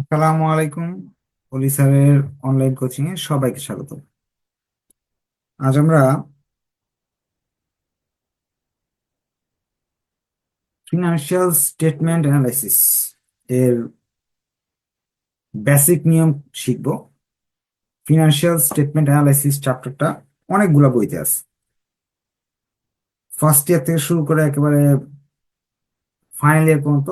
আসসালামু আলাইকুম, অলি স্যারের অনলাইন কোচিং এ সবাইকে স্বাগত। আজ আমরা ফিনান্সিয়াল স্টেটমেন্ট অ্যানালাইসিস এর বেসিক নিয়ম শিখব। ফিনান্সিয়াল স্টেটমেন্ট অ্যানালাইসিস চ্যাপ্টারটা অনেকগুলো বইতে আছে। ফার্স্ট ইয়ার থেকে শুরু করে একেবারে ফাইনাল ইয়ার পর্যন্ত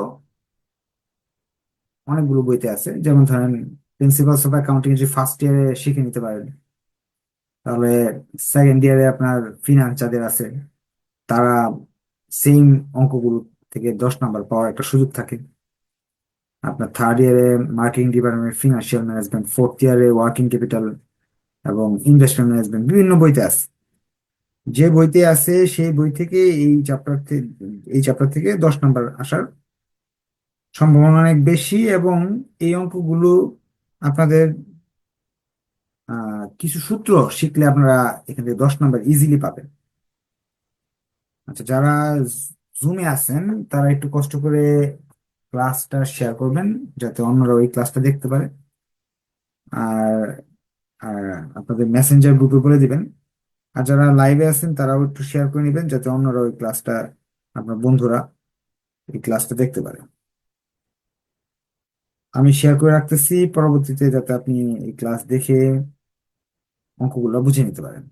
অনেকগুলো বইতে আছে। যেমন ধরেন প্রিন্সিপালস অফ অ্যাকাউন্টিং যদি ফার্স্ট ইয়ারে শিখে নিতে পারেন, তাহলে সেকেন্ড ইয়ারে আপনার ফিনান্স যাদের আছে। তারা সেম অঙ্কগুলো থেকে দশ নাম্বার পাওয়ার একটা সুযোগ থাকে। আপনার থার্ড ইয়ারে marketing department financial management fourth ইয়ারে ওয়ার্কিং ক্যাপিটাল এবং ইনভেস্টমেন্ট ম্যানেজমেন্ট বিভিন্ন বইতে আছে। যে বইতে আছে, সেই বই থেকে এই চ্যাপ্টার এই চ্যাপ্টার থেকে দশ নাম্বার আসার সম্ভাবনা অনেক বেশি এবং এই অঙ্কগুলো আপনাদের কিছু সূত্র শিখলে আপনারা এখান থেকে দশ নাম্বার ইজিলি পাবেন। আচ্ছা যারা জুমে আছেন, তারা একটু কষ্ট করে ক্লাসটা শেয়ার করবেন, যাতে অন্যরা ওই ক্লাসটা দেখতে পারে। আর আর আপনাদের মেসেঞ্জার গ্রুপে বলে দিবেন। আর যারা লাইভে আছেন, তারাও একটু শেয়ার করে নেবেন, যাতে অন্যরা ওই ক্লাসটা আপনার বন্ধুরা এই ক্লাসটা দেখতে পারে। আমি শেয়ার করে রাখতেছি, পরবর্তীতে যাতে আপনি এই ক্লাস দেখে অঙ্কগুলো বুঝে নিতে পারেন।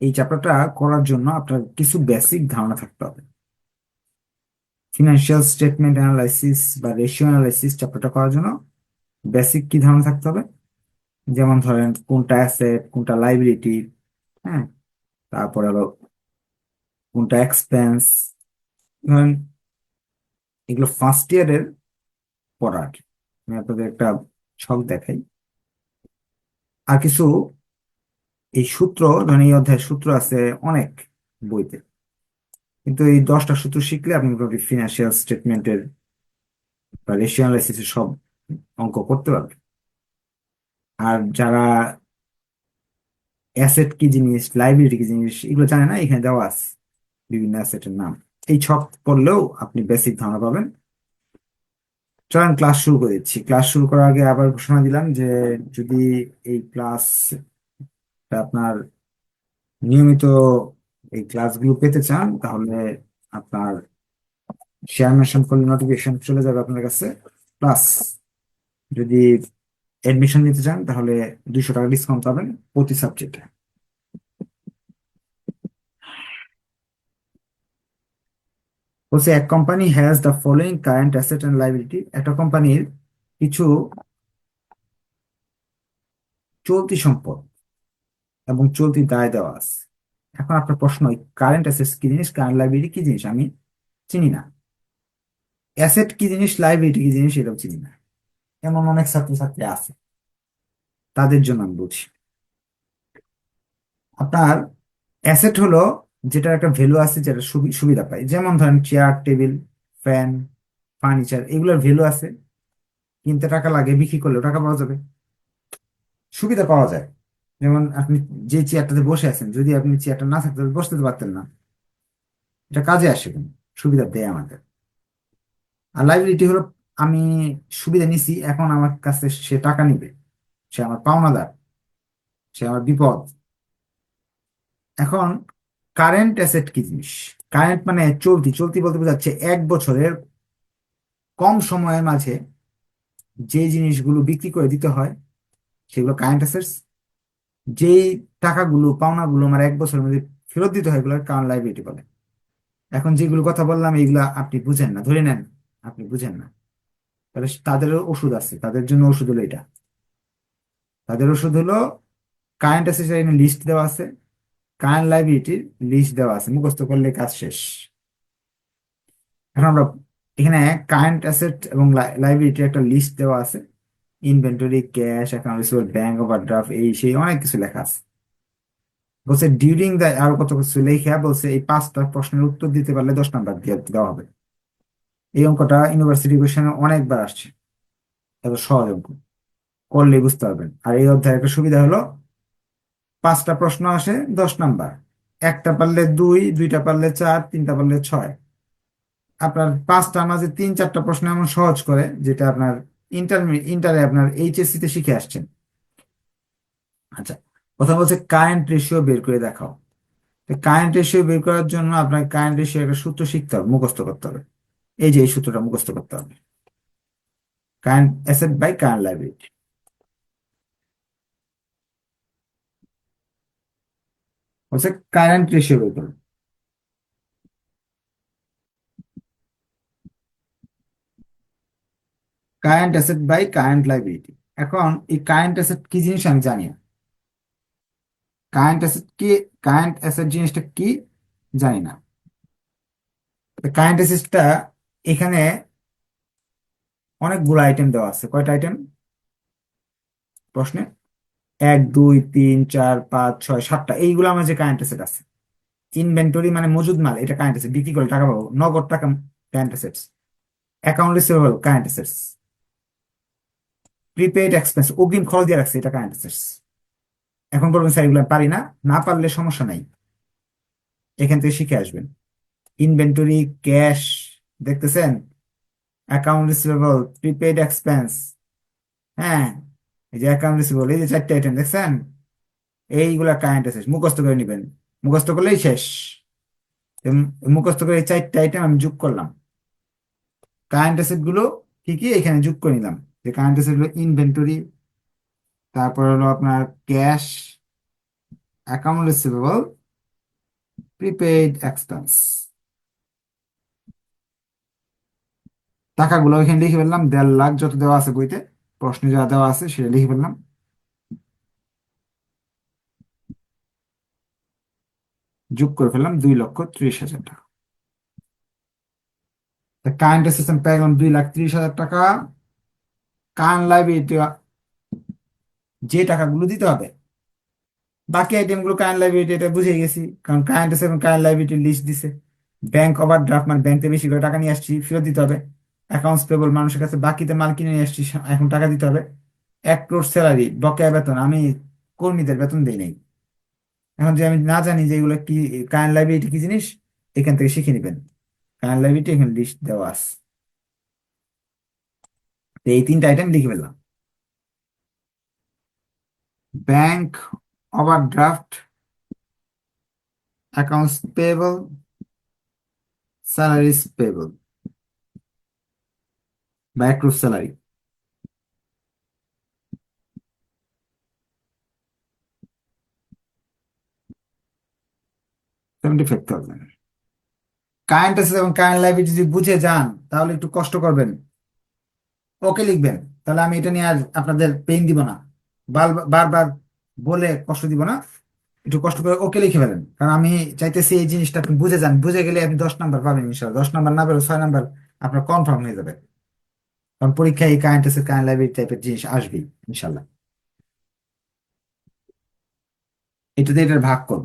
এই চ্যাপ্টারটা করার জন্য আপনার কিছু বেসিক ধারণা থাকতে হবে। ফিনান্সিয়াল স্টেটমেন্ট অ্যানালাইসিস বা রেশিও অ্যানালাইসিস চ্যাপ্টারটা করার জন্য বেসিক কি ধারণা থাকতে হবে? যেমন ধরেন, কোনটা অ্যাসেট কোনটা লাইবিলিটি হ্যাঁ? তারপর হলো কোনটা এক্সপেন্স ধরেন এগুলো ফার্স্ট ইয়ারের পড়া আর আমি আপনাদের একটা ছক দেখাই। আর কিছু এই সূত্র ধরেন এই অধ্যায়ের সূত্র আছে অনেক বইতে। কিন্তু এই দশটা সূত্র শিখলে আপনি মোটামুটি ফিনান্সিয়াল স্টেটমেন্টের বা অ্যানালাইসিসের সব অঙ্ক করতে পারবেন। আর যারা অ্যাসেট কি জিনিস লাইব্রেরি কি জিনিস, এগুলো জানে না, এখানে দেওয়া আছে। বিভিন্ন অ্যাসেটের নাম। এই ছক পড়লেও আপনি বেসিক ধারণা পাবেন। চলেন ক্লাস শুরু করে দিচ্ছি। ক্লাস শুরু করার আগে আবার ঘোষণা দিলাম যে যদি এই ক্লাস আপনার নিয়মিত এই ক্লাসগুলো পেতে চান, তাহলে আপনার শেয়ার মেনশন করলে নোটিফিকেশন চলে যাবে আপনার কাছে। প্লাস যদি এডমিশন নিতে চান, তাহলে দুইশো টাকা ডিসকাউন্ট পাবেন প্রতি সাবজেক্টে বলছে এক company has the following current asset and liability একটা কোম্পানির কিছু চলতি সম্পদ এবং চলতি দায় দেওয়া আছে। এখন আপনার প্রশ্ন কারেন্ট অ্যাসেট কি জিনিস? কারেন্ট লাইবিলিটি কি জিনিস? আমি চিনি না। অ্যাসেট কি জিনিস? লাইবিলিটি কি জিনিস? এটাও চিনি না। এমন অনেক ছাত্রছাত্রী আছে। তাদের জন্য আমি বলছি। আপনার অ্যাসেট হলো যেটার একটা ভ্যালু আছে, যেটা সুবি- সুবিধা পায়। যেমন ধরেন চেয়ার টেবিল ফ্যান ফার্নিচার এগুলোর ভ্যালু আছে। কিনতে টাকা লাগে, বিক্রি করলেও টাকা পাওয়া যাবে। সুবিধা পাওয়া যায়। যেমন আপনি যে চেয়ারটাতে বসে আছেন, যদি আপনি চেয়ারটা না থাকতে বসতে পারতেন না। এটা কাজে আসে কিন্তু, সুবিধা দেয় আমাদের। আর লাইবিলিটি হলো, আমি সুবিধা নিছি, এখন আমার কাছে সে টাকা নিবে। সে আমার পাওনাদার, সে আমার বিপদ। এখন কারেন্ট অ্যাসেট কি জিনিস? কারেন্ট মানে চলতি চলতি বলতে বোঝাচ্ছে এক বছরের কম সময়ের মাঝে যে জিনিসগুলো বিক্রি করে দিতে হয়, সেগুলো কারেন্ট অ্যাসেটস যেই টাকাগুলো, পাওনাগুলো আমার এক বছরের মধ্যে ফেরত দিতে হয় এগুলো কারেন্ট লাইবিলিটি বলে। এখন যেগুলো কথা বললাম এগুলা আপনি বুঝেন না, ধরে নেন, আপনি বুঝেন না। তাহলে তাদেরও ওষুধ আছে, তাদের জন্য ওষুধ হলো এটা। তাদের ওষুধ হলো কারেন্ট অ্যাসেটের লিস্ট দেওয়া আছে। কারেন্ট লাইবিলিটির লিস্ট দেওয়া আছে, মুখস্থ করলে কাজ শেষ। এখন আমরা এখানে কারেন্ট অ্যাসেট এবং লাইবিলিটির একটা লিস্ট দেওয়া আছে। Inventory, cash, account receivable bank overdraft এই সেই অনেক কিছু লেখা আছে। বলছে ডিউরিং দ্য আরও কত কিছু লেখা বলছে, এই পাঁচটা প্রশ্নের উত্তর দিতে পারলে দশ নাম্বার দিয়ে দেওয়া হবে। এই অঙ্কটা ইউনিভার্সিটি কোশ্চেনে অনেকবার আসছে। এত সহজ অঙ্ক। করলেই বুঝতে পারবেন। আর এই অধ্যায়ের একটা সুবিধা হলো পাঁচটা প্রশ্ন আসে, দশ নাম্বার। একটা পারলে দুই, দুইটা পারলে চার, তিনটা পারলে ছয়। আপনার পাঁচটার মাঝে তিন, চারটা প্রশ্ন এমন সহজ করে, যেটা আপনার ইন্টার, ইন্টারে আপনার এইচএসসি তে শিখে আসছেন। আচ্ছা কথা বলছে কারেন্ট রেশিও বের করে দেখাও। কারেন্ট রেশিও বের করার জন্য আপনাকে কারেন্ট রেশিও একটা সূত্র শিখতে হবে, মুখস্থ করতে হবে। এই যে এই সূত্রটা মুখস্থ করতে হবে। Current asset by current liability. বলছে কারেন্ট রেশিও বের করুন current asset by current liability এখন এই কারেন্ট অ্যাসেট কি জিনিস আমি জানি না। কারেন্ট অ্যাসেট কি কারেন্ট অ্যাসেট জিনিসটা কি জানি না। কারেন্ট অ্যাসেটটা এখানে অনেকগুলো আইটেম দেওয়া আছে। কয়টা আইটেম প্রশ্নে। এক, দুই, তিন, চার, পাঁচ, ছয়, সাতটা, এইগুলো আমার যে কারেন্ট অ্যাসেট আছে। ইনভেন্টরি মানে মজুদ মাল, এটা কারেন্ট অ্যাসেট বিক্রি করে টাকা পাবো। নগদ টাকা current assets account receivable current assets prepaid expense অগ্রিম খরচ দিয়ে রাখছে, এটা কারেন্ট অ্যাসেটস এখন বলবেন, স্যার, এগুলো পারি না। না পারলে সমস্যা নাই। এখান থেকে শিখে আসবেন। ইনভেন্টরি ক্যাশ দেখতেছেন? অ্যাকাউন্ট রিসিভেবল প্রিপেইড এক্সপেন্স হ্যাঁ এই যে অ্যাকাউন্ট রিসিভেবল এই যে চারটে আইটেম দেখছেন? এইগুলা কারেন্ট অ্যাসেট মুখস্থ করে নেবেন। মুখস্থ করলেই শেষ। মুখস্থ করে এই চারটে আইটেম আমি যোগ করলাম। কারেন্ট অ্যাসেটগুলো কি কি? এখানে যোগ করে নিলাম। যে কারেন্ট অ্যাসেটগুলো ইনভেন্টরি তারপর হলো আপনার cash account receivable prepaid expense টাকাগুলো এখানে লিখে ফেললাম, দেড় লাখ যত দেওয়া আছে বইতে প্রশ্নে যা দেওয়া আছে সেটা লিখে ফেললাম। যোগ করে ফেললাম দুই লক্ষ ত্রিশ হাজার টাকা। কারেন্ট অ্যাসেট পেয়ে দুই লাখ ত্রিশ হাজার টাকা। কারেন্ট লাইবিলিটি যে টাকাগুলো দিতে হবে, বাকি আইটেমগুলো কারেন্ট লাইবিলিটি এটা বুঝে গেছি, কারণ কারেন্ট এবং কারেন্ট লাইবিলিটি লিস্ট দিছে। ব্যাংক ওভারড্রাফট মানে ব্যাংকে বেশি করে টাকা নিয়ে আসছি, ফেরত দিতে হবে। অ্যাকাউন্টস পেবল মানুষের কাছে বাকিতে মাল কিনে নিয়ে আসছি এখন টাকা দিতে হবে। এক ক্রোড স্যালারি বকেয়া বেতন, আমি কর্মীদের বেতন দেই নাই। এখন যে আমি না জানি যে এগুলো কি কারেন্ট লাইবিলিটি কি জিনিস, এখান থেকে শিখে নেবেন। কারেন্ট লাইবিলিটি এখানে লিস্ট দেওয়া আছে। এই তিনটা আইটেম লিখে ফেললাম। Bank overdraft accounts payable salaries payable বা স্যালারি কারেন্ট এবং কারেন্ট লাইবিলিটি যদি বুঝে যান, তাহলে একটু কষ্ট করবেন। ওকে লিখবেন, তাহলে আমি এটা নিয়ে আর আপনাদের পেইন দিব না। বার- বারবার বলে কষ্ট দিব না, একটু কষ্ট করে ওকে লিখে ফেলেন। কারণ আমি চাইতেছি এই জিনিসটা আপনি বুঝে যান। বুঝে গেলে আপনি দশ নাম্বার পাবেন ইনশাল্লাহ দশ নাম্বার না পেলে ছয় নাম্বার আপনার কনফার্ম হয়ে যাবে। কারণ পরীক্ষায় এই কারেন্ট অ্যাসেট কারেন্ট লাইবিলিটি টাইপের জিনিস আসবেই ইনশাল্লাহ এটাতে এটার ভাগ করব।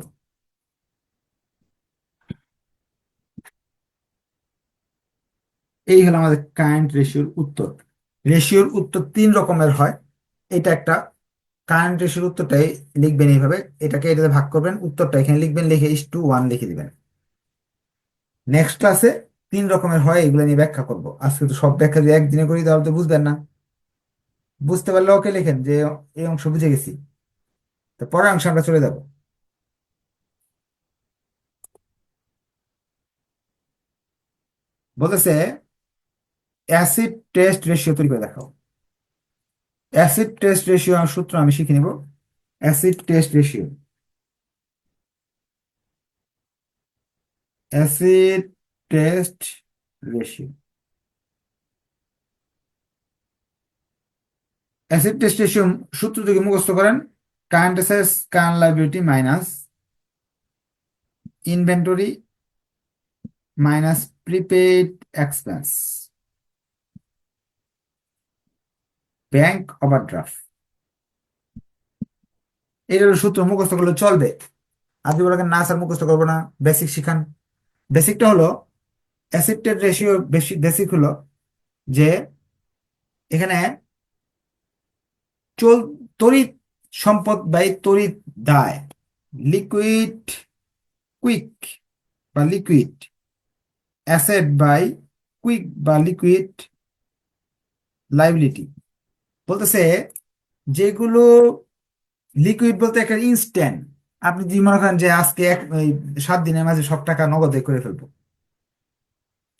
এই হলো আমাদের কারেন্ট রেশিওর উত্তর। রেশিওর উত্তর তিন রকমের হয়। এটা একটা কারেন্ট রেশিওর উত্তরটাই লিখবেন এইভাবে। এটাকে এটাতে ভাগ করবেন। উত্তরটা এখানে লিখবেন, লিখে ইস টু ওয়ান লিখে দিবেন। নেক্সট ক্লাসে তিন রকমের হয়, এগুলো নিয়ে ব্যাখ্যা করব। আজকে তো সব ব্যাখ্যা যদি একদিনে করি, তাহলে তো বুঝবেন না। বুঝতে পারলে ওকে লিখেন যে, এই অংশ বুঝে গেছি। তো পরের অংশে আমরা চলে যাব। বলতেছে অ্যাসিড টেস্ট রেশিও তৈরি করে দেখাও। অ্যাসিড টেস্ট রেশিও সূত্র আমি শিখে নিব। Acid test ratio acid test ratio acid test ratio সূত্র থেকে মুখস্থ করেন current assets current liability minus inventory minus prepaid expense bank overdraft এটার সূত্র মুখস্থ করলে চলবে। আপনি বলেন না স্যার, মুখস্থ করব না। বেসিক শিখান। বেসিকটা হলো অ্যাসিড রেশিও বেশি বেসিক হলো যে এখানে চল, তড়িৎ সম্পদ বাই তড়িৎ দায় লিকুইড কুইক বা লিকুইড অ্যাসেট বাই কুইক বা লিকুইড লাইবিলিটি বলতেছে যেগুলো লিকুইড বলতে একটা ইনস্ট্যান্ট আপনি যদি মনে করেন যে আজকে এক সাত দিনের মাঝে সব টাকা নগদে করে ফেলব।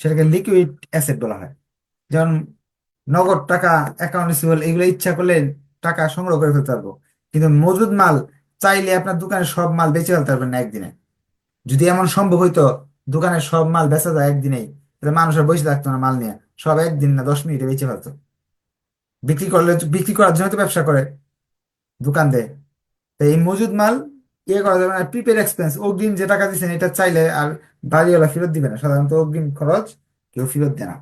সেটাকে লিকুইড অ্যাসেট বলা হয়। যেমন নগদ টাকা অ্যাকাউন্ট রিসিভেবল এগুলো ইচ্ছা করলে টাকা সংগ্রহ করে ফেলতে পারব। কিন্তু মজুদ মাল চাইলে আপনার দোকানে সব মাল বেচে ফেলতে পারবেন না একদিনে। যদি এমন সম্ভব হইতো দোকানে সব মাল বেচা যায় একদিনেই, তাহলে মানুষের বসে থাকতো না মাল নিয়ে। সব একদিন না দশ মিনিটে বেঁচে ফেলতো। বিক্রি করলে, বিক্রি করার জন্য তো ব্যবসা করে দোকান দেয় তো এই মজুদ মাল ইয়ে করা যাবে না প্রিপেড এক্সপেন্স অগ্রিম যে টাকা দিচ্ছেন এটা চাইলে আর বাড়িওয়ালা ফেরত দিবে না। সাধারণত অগ্রিম খরচ কেউ ফেরত দেয় না।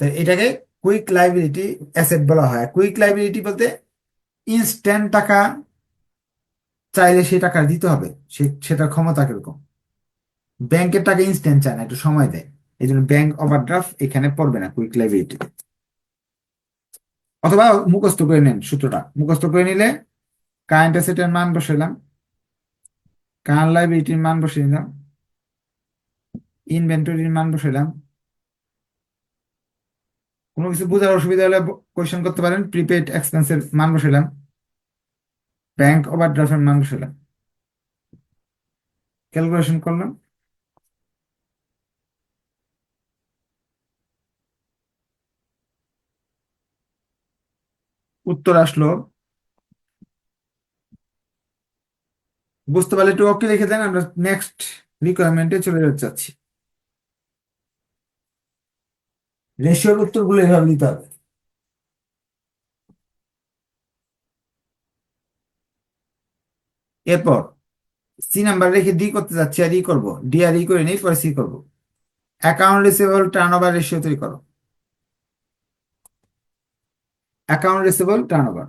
তো এটাকে কুইক লাইবিলিটি অ্যাসেট বলা হয়। কুইক লাইবিলিটি বলতে ইনস্ট্যান্ট টাকা চাইলে সেই টাকা দিতে হবে। সে, সেটার ক্ষমতা কীরকম? ব্যাংকের টাকা ইনস্ট্যান্ট চায় না, একটু সময় দেয়। এই জন্য ব্যাংক ওভারড্রাফট এখানে পড়বে না কুইক লাইবিলিটি অথবা মুখস্থ করে নেন সূত্রটা। মুখস্থ করে নিলে কারেন্ট অ্যাসেটের মান বসাইলাম। কারেন্ট লাইবিলিটির মান বসিয়ে নিলাম ইনভেন্টরির মান বসাইলাম। কোনো কিছু বোঝার অসুবিধা হলে কোয়েশ্চেন করতে পারেন। প্রিপেড এক্সপেন্সের মান বসাইলাম। ব্যাংক ওভারড্রাফটের মান বসাইলাম। ক্যালকুলেশন করলাম। উত্তর আসলো বুঝতে পারলে একটু ওকে লিখে দেন, আমরা নেক্সট রিকোয়ারমেন্টে চলে যেতে চাচ্ছি রেশিওর উত্তরগুলো এভাবে দিতে হবে। এরপর সি নাম্বার রেখে ডি করতে যাচ্ছি আর ই করব। ডি আর ই করে নেই, পরে সি করব। Account receivable turnover ratio তৈরি করো। অ্যাকাউন্ট রিসিভেবল টার্ন ওভার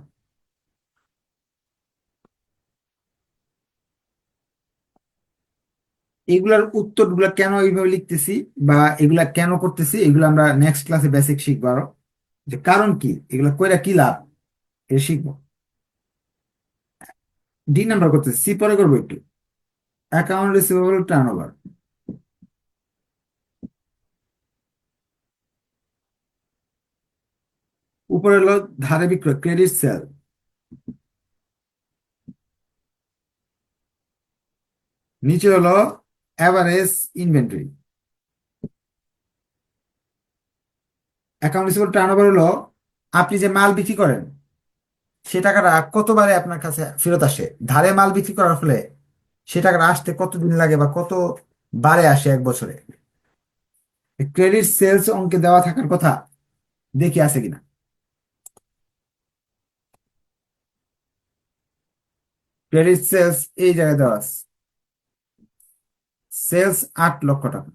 এগুলার উত্তরগুলো কেন এইভাবে লিখতেছি বা এগুলা কেন করতেছি, এগুলো আমরা নেক্সট ক্লাসে বেসিক শিখব আরও। যে কারণ কি? এগুলো কইরা কি লাভ? এটা শিখব। ডি নাম্বার করতেছি। সি পরে করব একটু। অ্যাকাউন্ট রিসিভেবল টার্ন ওভার উপরে হলো ধারে বিক্রয় ক্রেডিট সেল নিচে হলো average inventory account receivable turnover হলো, আপনি যে মাল বিক্রি করেন, সে টাকাটা কতবারে আপনার কাছে ফেরত আসে? ধারে মাল বিক্রি করার ফলে সে টাকাটা আসতে কতদিন লাগে বা কত বারে আসে এক বছরে? ক্রেডিট সেলস অঙ্কে দেওয়া থাকার কথা দেখি আছে কিনা। ক্রেডিট সেলস এই জায়গায় দেওয়া আছে। সেলস আট লক্ষ টাকা।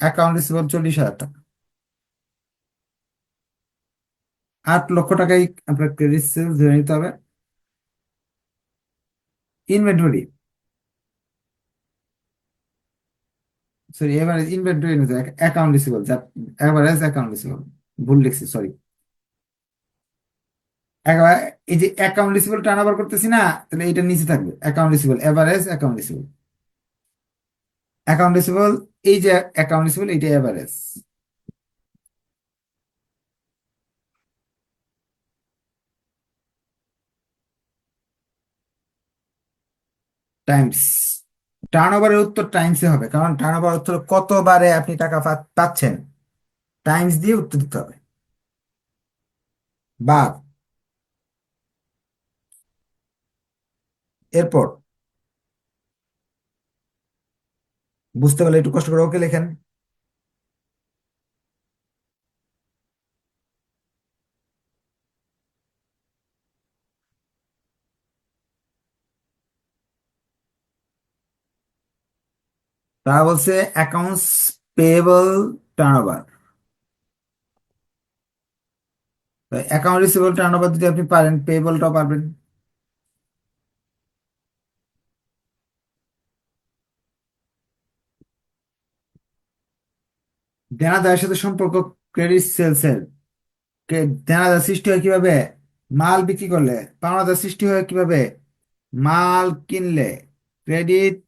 অ্যাকাউন্ট রিসিভেবল চল্লিশ হাজার টাকা। আট লক্ষ টাকাই আপনার ক্রেডিট সেলস ধরে নিতে হবে। Inventory sorry average inventory account receivable average account receivable ভুল লিখছি সরি এই যে অ্যাকাউন্ট রিসিভেবল টার্ন ওভার করতেছি না, তাহলে এটা নিচে থাকবে। Account receivable average account receivable account receivable এই যে অ্যাকাউন্ট রিসিভেবল এইটা এভারেজ টাইমস টার্নওভারের উত্তর টাইমসে হবে, কারণ টার্নওভার উত্তর কতবারে আপনি টাকা পাচ্ছেন? টাইমস দিয়ে উত্তর দিতে হবে। বা এরপর বুঝতে পারলে একটু কষ্ট করে ওকে লেখেন। তারা বলছে accounts payable turnover account receivable turnover যদি আপনি পারেন পেয়েবলটাও পারবেন। দেনাদারের সাথে সম্পর্ক ক্রেডিট সেলসের দেনাদার সৃষ্টি হয় কীভাবে? মাল বিক্রি করলে। পাওনাদার সৃষ্টি হয় কীভাবে? মাল কিনলে। Credit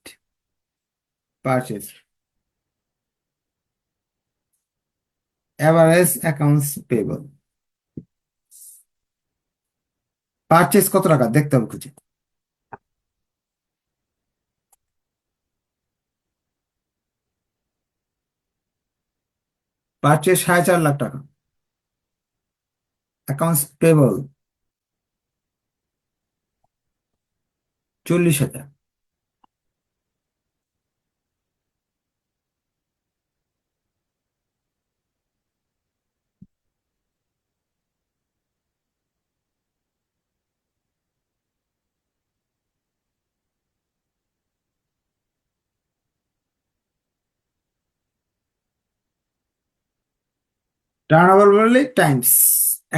purchase average accounts payable purchase কত টাকা? দেখতে হবে খুঁজে। পারচেস সাড়ে চার লাখ টাকা। অ্যাকাউন্টস পেবল চল্লিশ হাজার। টার্নওভার বললে টাইমস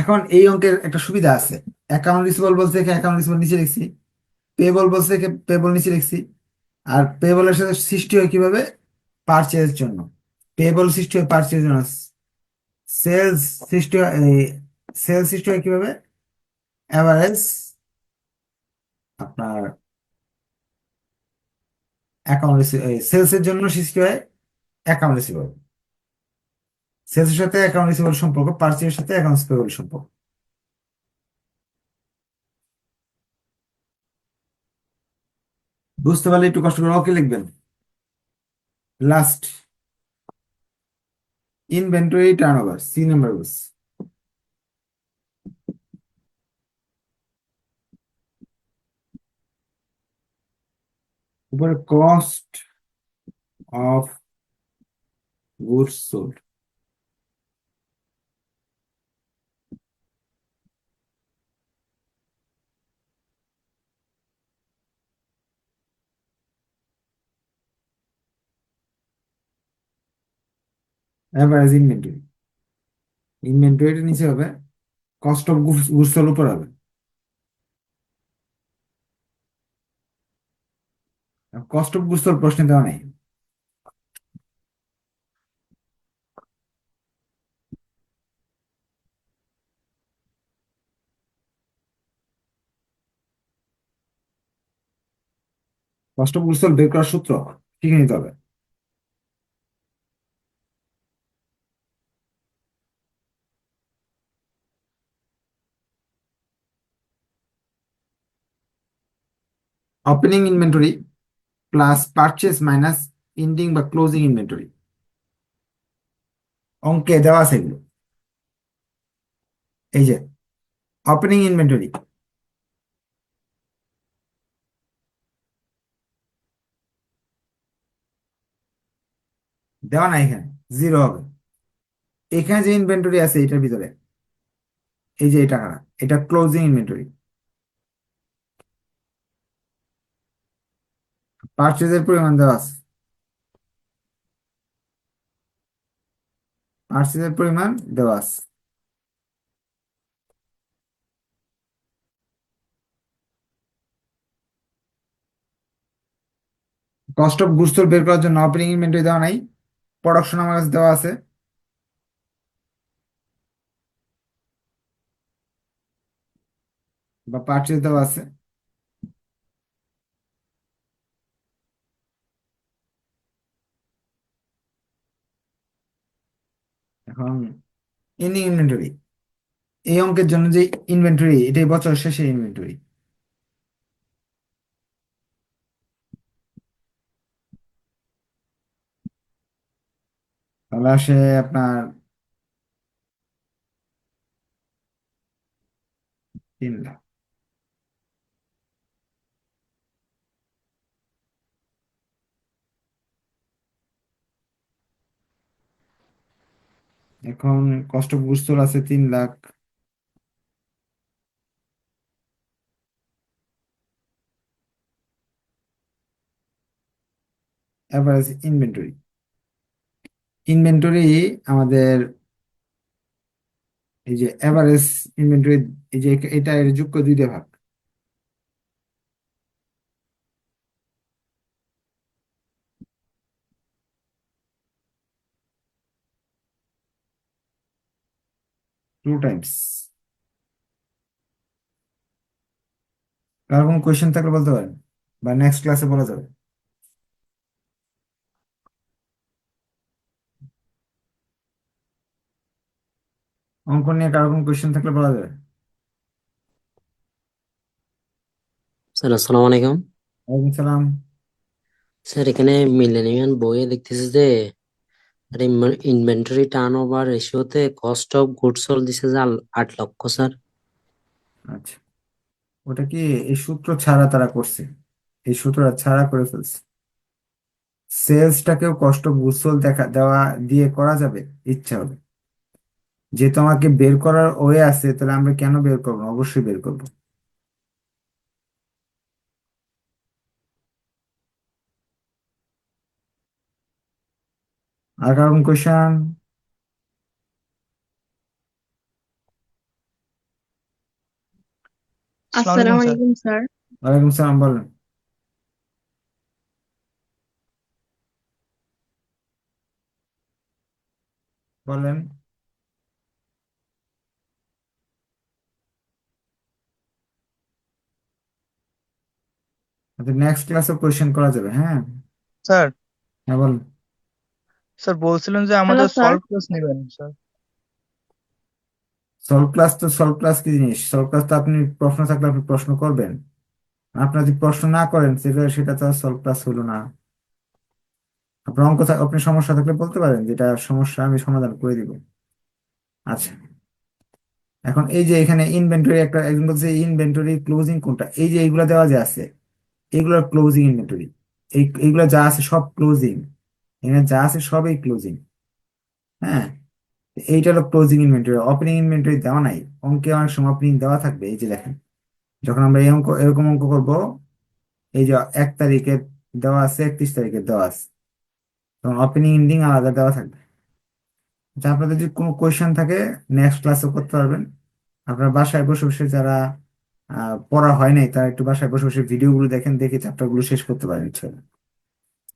এখন এই অঙ্কের একটা সুবিধা আছে। অ্যাকাউন্ট রিসিভেবল বলতে অ্যাকাউন্ট রিসিভেবল নিচে লিখছি। পেবল বলতে পেবল নিচে লিখছি। আর পেবলের সাথে সৃষ্টি হয় কীভাবে? পারচেজের জন্য। পেবল সৃষ্টি হয় পারচেজের জন্য। সেলস সৃষ্টি হয় সেলস সৃষ্টি হয় কীভাবে? অ্যাভারেজ আপনার অ্যাকাউন্ট সেলস এর জন্য সৃষ্টি হয় অ্যাকাউন্ট রিসিভেবল সেলসের সাথে অ্যাকাউন্ট রিসিভেবল সম্পর্ক পারচেজের সাথে অ্যাকাউন্ট পেবল সম্পর্ক। বুঝতে পারলে একটু কষ্ট করে ওকে লিখবেন। Last inventory turnover see number বুঝ উপরে cost of goods sold average inventory ইনভেন্টরিটা নিচে হবে কস্ট অফ গুডস সোল্ড উপর হবে কস্ট অফ গুডস সোল্ড প্রশ্নে দেওয়া নেই কস্ট অফ গুডস বের করার সূত্র, শিখে নিতে হবে। Opening inventory plus purchase minus ending বা ক্লোজিং ইনভেন্টরি অঙ্কে দেওয়া আছে এগুলো। এই যে ওপেনিং ইনভেন্টরি দেওয়া নাই এখানে জিরো হবে। এখানে যে ইনভেন্টরি আছে, এটার ভিতরে, এই যে টাকাটা এটা ক্লোজিং ইনভেন্টরি পারচেজের পরিমাণ দেওয়া আছে। পারচেজের পরিমাণ দেওয়া আছে। কস্ট অফ গুডস বের করার জন্য অপেনিং ইনভেন্টরি দেওয়া নাই। প্রোডাকশন আমার কাছে দেওয়া আছে। বা পারচেজ দেওয়া আছে। এনি ইনভেন্টরি এই অঙ্কের জন্য যে ইনভেন্টরি এটাই বছর শেষে ইনভেন্টরি তাহলে আসে আপনার তিন লাখ। এখন কষ্ট গুডস আছে তিন লাখ। এভারেজ ইনভেন্টরি ইনভেন্টরি আমাদের এই যে এভারেজ ইনভেন্টরি এই যে এটা এর যোগ্য দুইটা ভাগ। টু টাইমস কার কোনো কোয়েশ্চেন থাকলে বলতে পারেন বা নেক্সট ক্লাসে বলা যাবে। অঙ্ক নিয়ে কারও কোনো কোয়েশ্চেন থাকলে বলা যাবে। স্যার আসসালামু আলাইকুম। ওয়ালাইকুম সালাম। স্যার এখানে মিলেনিয়াম বইয়ে দেখতেছি যে ইনভেন্টরি টার্ন ওভার রেশিওতে কস্ট অফ গুডস সোল্ড দিছে যে আট লক্ষ স্যার আচ্ছা। ওটা কি এই সূত্র ছাড়া তারা করছে? এই সূত্রটা ছাড়া করে ফেলছে। সেলসটাকেও কষ্ট গুসল দেখা, দেওয়া, দিয়ে করা যাবে? ইচ্ছা হবে যেহেতু আমাকে বের করার ওয়ে আছে, তাহলে আমরা কেন বের করব? অবশ্যই বের করব। আর কারণ কোয়েশন আসসালামু আলাইকুম স্যার ওয়ালাইকুম সালাম বলেন বলেন নেক্সট ক্লাসে কোয়েশ্চেন করা যাবে হ্যাঁ? স্যার হ্যাঁ বলেন স্যার বলছিলেন যে আমাদের। সলভ ক্লাস নেবেন স্যার। সলভ ক্লাস তো সলভ ক্লাস কি জিনিস? সলভ ক্লাস তো আপনি প্রশ্ন থাকলে আপনি প্রশ্ন করবেন। আপনার যদি প্রশ্ন না করেন সেটা সেটা তো সলভ ক্লাস হলো না। আপনার অঙ্ক থাক- আপনি সমস্যা থাকলে বলতে পারেন যেটা সমস্যা আমি সমাধান করে দিব। আচ্ছা। এখন এই যে এখানে ইনভেন্টরি একটা একজন বলছে ইনভেন্টরি ক্লোজিং কোনটা? এই যে এইগুলা দেওয়া যে আছে এগুলো ক্লোজিং ইনভেন্টরি এই এইগুলা যা আছে সব ক্লোজিং এখানে যা আছে সবই ক্লোজিং হ্যাঁ? এইটা হলো ক্লোজিং ইনভেন্টরি ওপেনিং ইনভেন্টরি দেওয়া নাই, অঙ্কে অনেক সময় ওপেনিং দেওয়া থাকবে, এই যে দেখেন, যখন আমরা এই অঙ্ক, এরকম অঙ্ক করব, এই যে এক তারিখে দেওয়া আছে, একত্রিশ তারিখে দেওয়া আছে, তখন ওপেনিং এন্ডিং আলাদা দেওয়া থাকবে। আচ্ছা আপনাদের যদি কোনো কোয়েশ্চেন থাকে নেক্সট ক্লাসে করতে পারবেন। আপনার বাসায় বসে বসে যারা পড়া হয় নাই, তারা একটু বাসায় বসে বসে ভিডিওগুলো দেখেন, দেখে চ্যাপ্টারগুলো শেষ করতে পারেন ইচ্ছা।